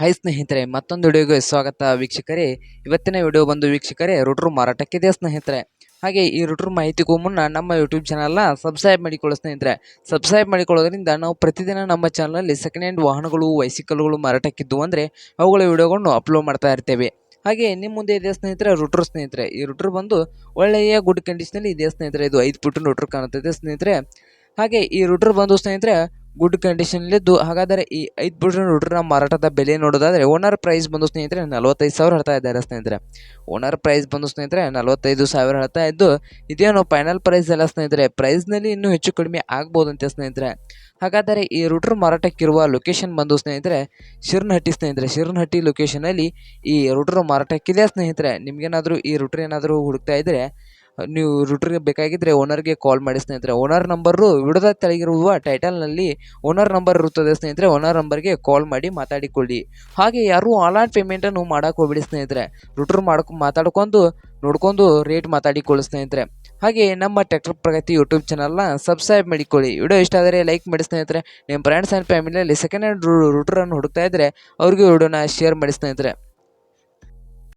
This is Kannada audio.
ಹಾಯ್ ಸ್ನೇಹಿತರೆ, ಮತ್ತೊಂದು ವಿಡಿಯೋಗೆ ಸ್ವಾಗತ ವೀಕ್ಷಕರೇ. ಇವತ್ತಿನ ವಿಡಿಯೋ ಬಂದು ವೀಕ್ಷಕರೇ ರುಟ್ರು ಮಾರಾಟಕ್ಕಿದೆ ಸ್ನೇಹಿತರೆ? ಹಾಗೆ ಈ ರುಟ್ರು ಮಾಹಿತಿಗೂ ಮುನ್ನ ನಮ್ಮ ಯೂಟ್ಯೂಬ್ ಚಾನಲ್ನ ಸಬ್ಸ್ಕ್ರೈಬ್ ಮಾಡಿಕೊಳ್ಳೋ ಸ್ನೇಹಿತರೆ. ಸಬ್ಸ್ಕ್ರೈಬ್ ಮಾಡಿಕೊಳ್ಳೋದ್ರಿಂದ ನಾವು ಪ್ರತಿದಿನ ನಮ್ಮ ಚಾನಲಲ್ಲಿ ಸೆಕೆಂಡ್ ಹ್ಯಾಂಡ್ ವಾಹನಗಳು ವೈಸಿಕಲ್ಗಳು ಮಾರಾಟಕ್ಕಿದ್ದು ಅಂದರೆ ಅವುಗಳ ವಿಡಿಯೋಗಳನ್ನು ಅಪ್ಲೋಡ್ ಮಾಡ್ತಾ ಇರ್ತೇವೆ. ಹಾಗೆ ನಿಮ್ಮ ಮುಂದೆ ಇದೆ ಸ್ನೇಹಿತರೆ? ರುಟ್ರು ಸ್ನೇಹಿತರೆ, ಈ ರುಟ್ರು ಬಂದು ಒಳ್ಳೆಯ ಗುಡ್ ಕಂಡೀಷನಲ್ಲಿ ಇದೆ ಸ್ನೇಹಿತರೆ? ಇದು ಐದು ಫುಟ್ ರುಟ್ರು ಕಾಣುತ್ತದೆ ಸ್ನೇಹಿತರೆ. ಹಾಗೆ ಈ ರುಟ್ರು ಬಂದು ಸ್ನೇಹಿತರೆ ಗುಡ್ ಕಂಡೀಷನಲ್ಲಿದ್ದು ಹಾಗಾದರೆ ಈ ಐದು ಫುಟ್ ರುಟ್ರ್ನ ಮಾರಾಟದ ಬೆಲೆ ನೋಡೋದಾದರೆ ಓನರ್ ಪ್ರೈಸ್ ಬಂದು ಸ್ನೇಹಿತರೆ ನಲವತ್ತೈದು ಸಾವಿರ ಹೇಳ್ತಾ ಇದ್ದಾರೆ ಸ್ನೇಹಿತರೆ. ಓನರ್ ಪ್ರೈಸ್ ಬಂದು ಸ್ನೇಹಿತರೆ ನಲವತ್ತೈದು ಸಾವಿರ ಹೇಳ್ತಾ ಇದ್ದು, ಇದೇನು ಫೈನಲ್ ಪ್ರೈಸ್ ಎಲ್ಲ ಸ್ನೇಹಿತರೆ. ಪ್ರೈಸ್ನಲ್ಲಿ ಇನ್ನೂ ಹೆಚ್ಚು ಕಡಿಮೆ ಆಗ್ಬೋದಂತೆ ಸ್ನೇಹಿತರೆ. ಹಾಗಾದರೆ ಈ ರುಡ್ರ್ ಮಾರಾಟಕ್ಕಿರುವ ಲೊಕೇಶನ್ ಬಂದು ಸ್ನೇಹಿತರೆ, ಶಿರ್ನಹಟ್ಟಿ ಸ್ನೇಹಿತರೆ. ಶಿರ್ನಹಟ್ಟಿ ಲೊಕೇಶನಲ್ಲಿ ಈ ರುಡ್ರ್ ಮಾರಾಟಕ್ಕಿದೆ ಸ್ನೇಹಿತರೆ. ನಿಮಗೇನಾದರೂ ಈ ರೂಟ್ರ್ ಏನಾದರೂ ಹುಡುಕ್ತಾ ಇದ್ದರೆ ನೀವು ರೂಟ್ರಿಗೆ ಬೇಕಾಗಿದ್ದರೆ ಓನರ್ಗೆ ಕಾಲ್ ಮಾಡಿ ಸ್ನೇಹಿತರೆ. ಓನರ್ ನಂಬರು ವಿಡದ ತೆಳಗಿರುವ ಟೈಟಲ್ನಲ್ಲಿ ಓನರ್ ನಂಬರ್ ಇರುತ್ತದೆ ಸ್ನೇಹಿತರೆ. ಓನರ್ ನಂಬರ್ಗೆ ಕಾಲ್ ಮಾಡಿ ಮಾತಾಡಿಕೊಳ್ಳಿ. ಹಾಗೆ ಯಾರೂ ಆನ್ಲೈನ್ ಪೇಮೆಂಟನ್ನು ಮಾಡೋಕೆ ಹೋಗ್ಬಿಡಿ ಸ್ನೇಹಿತರೆ. ರೂಟ್ರ್ ಮಾಡ್ಕೊ, ಮಾತಾಡ್ಕೊಂಡು, ನೋಡ್ಕೊಂಡು ರೇಟ್ ಮಾತಾಡಿಕೊಳ್ಳಿ ಸ್ನೇಹಿತರೆ. ಹಾಗೆ ನಮ್ಮ ಟ್ರ್ಯಾಕ್ಟರ್ ಪ್ರಗತಿ ಯೂಟ್ಯೂಬ್ ಚಾನಲ್ನ ಸಬ್ಸ್ಕ್ರೈಬ್ ಮಾಡಿಕೊಳ್ಳಿ. ವಿಡಿಯೋ ಇಷ್ಟ ಆದರೆ ಲೈಕ್ ಮಾಡಿ ಸ್ನೇಹಿತರೆ. ನಿಮ್ಮ ಫ್ರೆಂಡ್ಸ್ ಆ್ಯಂಡ್ ಫ್ಯಾಮಿಲಿಯಲ್ಲಿ ಸೆಕೆಂಡ್ ಹ್ಯಾಂಡ್ ರೂಟ್ರನ್ನು ಹುಡುಕ್ತಾ ಇದ್ದರೆ ಅವ್ರಿಗೂ ವಿಡಿಯೋನ ಶೇರ್ ಮಾಡಿ ಸ್ನೇಹಿತರೆ.